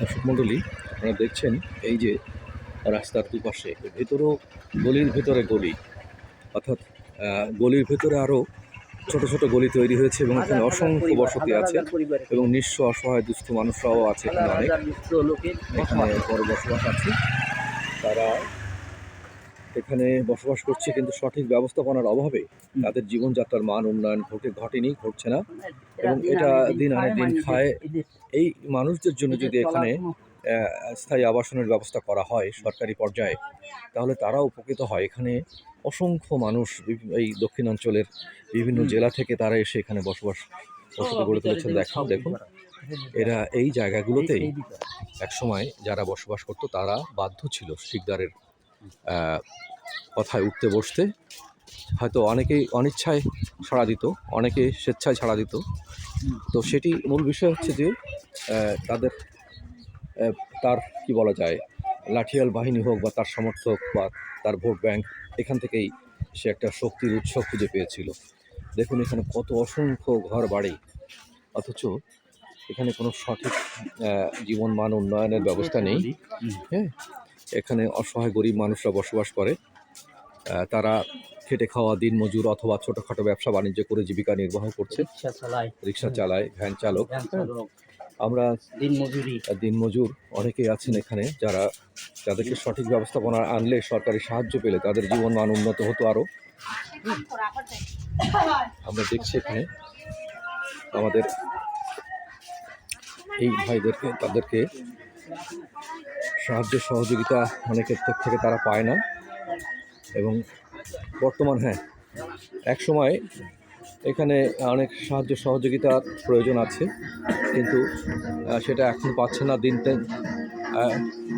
দর্শক মণ্ডলী আপনারা দেখছেন এই যে রাস্তার দুপাশে ভেতরেও গলির ভেতরে গলি। অর্থাৎ গলির ভেতরে আরও ছোট ছোট গলি তৈরি হয়েছে এবং এখানে অসংখ্য বসতি আছে। এবং নিঃস্ব অসহায় দুস্থ মানুষরাও আছে এখানে অনেক। এখানে বড় বসবাস আছে। তারা এখানে বসবাস করছে কিন্তু সঠিক ব্যবস্থাপনার অভাবে তাদের জীবনযাত্রার মান উন্নয়ন ঘটে ঘটেনি ঘটছে না। এবং এটা দিন আনে দিন খায় এই মানুষদের জন্য যদি এখানে স্থায়ী আবাসনের ব্যবস্থা করা হয় সরকারি পর্যায়ে তাহলে তারা উপকৃত হয়। এখানে অসংখ্য মানুষ এই দক্ষিণাঞ্চলের বিভিন্ন জেলা থেকে তারা এসে এখানে বসবাস বসতি গড়ে তুলেছেন। দেখুন দেখুন। এরা এই জায়গাগুলোতেই একসময় যারা বসবাস করতো তারা বাধ্য ছিল শিকদারের কথায় উঠতে বসতে হয়তো অনেকেই অনিচ্ছায় ছাড়া দিত অনেকে স্বেচ্ছায় ছাড়া দিত। তো সেটি মূল বিষয় হচ্ছে যে তাদের তার কি বলা যায় লাঠিয়াল বাহিনী হোক বা তার সমর্থক বা তার ভোট ব্যাংক এখান থেকেই সে একটা শক্তির উৎস খুঁজে পেয়েছিল। দেখুন এখানে কত অসংখ্য ঘর বাড়ি অথচ এখানে কোনো সঠিক আহ, জীবন মান উন্নয়নের ব্যবস্থা নেই। হ্যাঁ এখানে অসহায় গরিব মানুষরা বসবাস করে। তারা খেটে খাওয়া দিনমজুর অথবা ছোটোখাটো ব্যবসা বাণিজ্য করে জীবিকা নির্বাহ করছে। রিক্সা চালায়। ভ্যান চালক। আমরা দিন মজুরি দিনমজুর অনেকেই আছেন এখানে যারা যাদেরকে সঠিক ব্যবস্থাপনা আনলে সরকারি সাহায্য পেলে তাদের জীবন মান উন্নত হতো আরও আমরা দেখছি এখানে আমাদের এই ভাইদেরকে তাদেরকে সাহায্য সহযোগিতা অনেকের দিক থেকে তারা পায় না। এবং বর্তমান হ্যাঁ এক সময় এখানে অনেক সাহায্য সহযোগিতার প্রয়োজন আছে, কিন্তু সেটা এখন পাচ্ছে না দিন দিন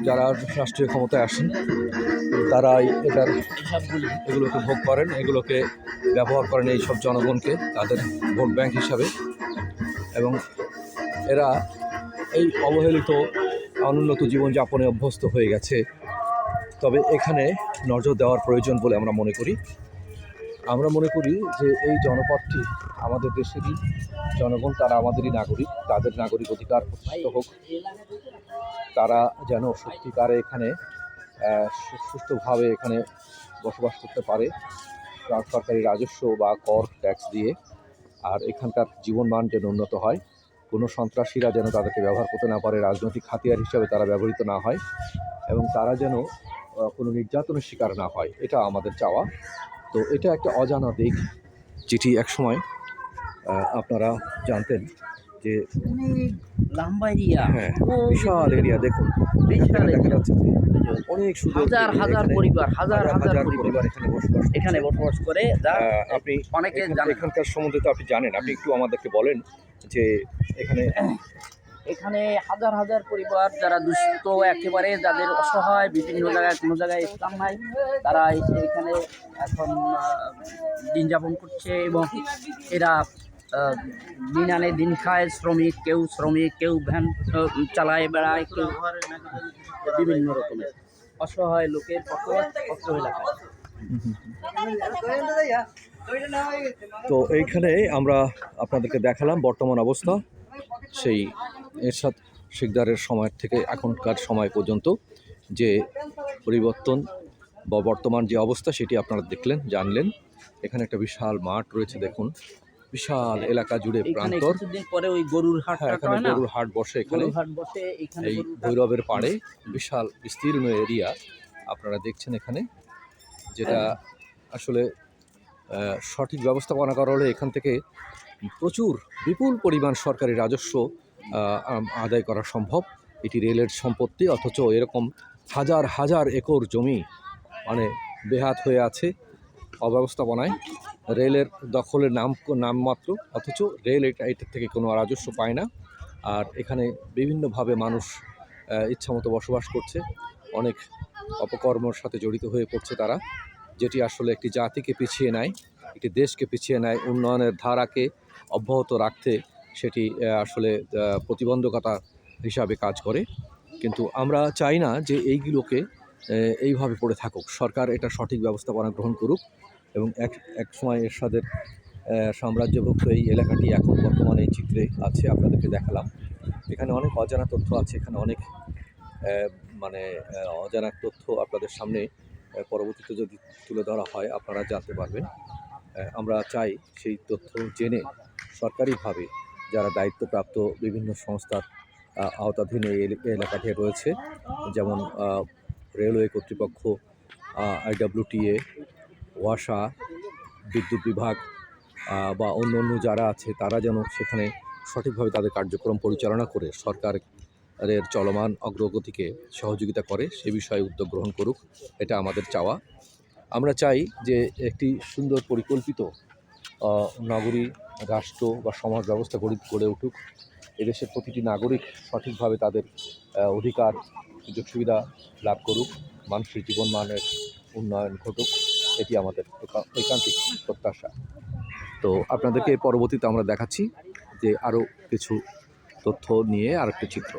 যারা রাষ্ট্রীয় ক্ষমতায় আসেন, তারাই এটার এগুলোকে ভোগ করেন, এগুলোকে ব্যবহার করেন এই সব জনগণকে, তাদের ভোট ব্যাংক হিসাবে। এবং এরা এই অবহেলিত অনুন্নত জীবনযাপনে অভ্যস্ত হয়ে গেছে। তবে এখানে নজর দেওয়ার প্রয়োজন বলে আমরা মনে করি। আমরা মনে করি যে এই জনপদটি আমাদের দেশেরই জনগণ তারা আমাদেরই নাগরিক তাদের নাগরিক অধিকার প্রতিষ্ঠিত হোক। তারা যেন সত্যিকারে এখানে আহ, সু- সুষ্ঠুভাবে এখানে বসবাস করতে পারে। সরকারি রাজস্ব বা কর ট্যাক্স দিয়ে আর এখানকার জীবনমান যেন উন্নত হয়। কোনো সন্ত্রাসীরা যেন তাদেরকে ব্যবহার করতে না পারে, রাজনৈতিক হাতিয়ার হিসাবে তারা ব্যবহৃত না হয় এবং তারা যেন কোনো নির্যাতনের শিকার না হয়, এটা আমাদের চাওয়া। তো এটা একটা অজানা দিক। যেটি একসময় আপনারা জানতেন। যে অনেক লম্বা এরিয়া। হ্যাঁ বিশাল এরিয়া দেখুন। দেখা যাচ্ছে যে অনেক সুন্দর হাজার হাজার পরিবার হাজার হাজার পরিবার এখানে বসবাস এখানে বসবাস করে যা আপনি অনেকে। এখানকার সম্বন্ধে তো আপনি জানেন। আপনি একটু আমাদেরকে বলেন যে এখানে এখানে হাজার হাজার পরিবার যারা দুস্থ একেবারে যাদের অসহায় বিভিন্ন জায়গায় কোনো জায়গায় স্থান নাই তারা এখানে এখন দিন যাপন করছে এবং এরা দিন আনে দিন খায় শ্রমিক, কেউ শ্রমিক, কেউ ভ্যান চালায়, বেড়ায়, কেউ বিভিন্ন রকমের। অসহায় লোকের তো এইখানে আমরা আপনাদেরকে দেখালাম বর্তমান অবস্থা। সেই এরশাদ শিকদারের সময় থেকে এখনকার সময় পর্যন্ত যে পরিবর্তন বা বর্তমান যে অবস্থা, সেটি আপনারা দেখলেন, জানলেন। এখানে একটা বিশাল মাঠ রয়েছে, দেখুন। বিশাল এলাকা জুড়ে প্রান্তর। পরে ওই গরুর হাট হ্যাঁ এখানে হয় গরুর হাট বসে এখানে। হাট বসে এখানে এই ভৈরবের পাড়ে বিশাল বিস্তীর্ণ এরিয়া আপনারা দেখছেন এখানে যেটা আসলে সঠিক ব্যবস্থাপনা করা হলে এখান থেকে প্রচুর বিপুল পরিমাণ সরকারি রাজস্ব আদায় করা সম্ভব। এটি রেলের সম্পত্তি অথচ এরকম হাজার হাজার একর জমি মানে বেহাত হয়ে আছে অব্যবস্থাপনায়। রেলের দখলের নাম, নামমাত্র, অথচ রেল এটা এটার থেকে কোনো রাজস্ব পায় না। আর এখানে বিভিন্নভাবে মানুষ ইচ্ছামতো বসবাস করছে। অনেক অপকর্মর সাথে জড়িত হয়ে পড়ছে তারা, যেটি আসলে একটি জাতিকে পিছিয়ে নেয়, একটি দেশকে পিছিয়ে নেয়, উন্নয়নের ধারাকে অব্যাহত রাখতে সেটি আসলে প্রতিবন্ধকতা হিসাবে কাজ করে। কিন্তু আমরা চাই না যে এইগুলোকে এইভাবে পড়ে থাকুক। সরকার এটা সঠিক ব্যবস্থাপনা গ্রহণ করুক। এবং এক এক সময় এরশাদের সাম্রাজ্যভুক্ত এই এলাকাটি এখন বর্তমানে এই চিত্রে আছে, আপনাদেরকে দেখালাম। এখানে অনেক অজানা তথ্য আছে, এখানে অনেক মানে অজানা তথ্য আপনাদের সামনে পরবর্তীতে যদি তুলে ধরা হয়, আপনারা জানতে পারবেন। আমরা চাই সেই তথ্য জেনে সরকারিভাবে যারা দায়িত্বপ্রাপ্ত বিভিন্ন সংস্থার আওতাধীনে এই এলাকাটি রয়েছে, যেমন রেলওয়ে কর্তৃপক্ষ আইডাব্লিউটিএ ওয়াসা, বিদ্যুৎ বিভাগ বা অন্য অন্য যারা আছে, তারা যেন সেখানে সঠিকভাবে তাদের কার্যক্রম পরিচালনা করে, সরকারের চলমান অগ্রগতিকে সহযোগিতা করে, সে বিষয়ে উদ্যোগ গ্রহণ করুক, এটা আমাদের চাওয়া। আমরা চাই যে একটি সুন্দর পরিকল্পিত নগরী, রাষ্ট্র বা সমাজ ব্যবস্থা গড়ে গড়ে উঠুক। এদেশের প্রতিটি নাগরিক সঠিকভাবে তাদের অধিকার, সুযোগ সুবিধা লাভ করুক। মানুষের জীবনমানের উন্নয়ন ঘটুক। এটি আমাদের ঐকান্তিক প্রত্যাশা। তো আপনাদেরকে পরবর্তীতে আমরা দেখাচ্ছি যে আরও কিছু তথ্য নিয়ে আর একটি চিত্র।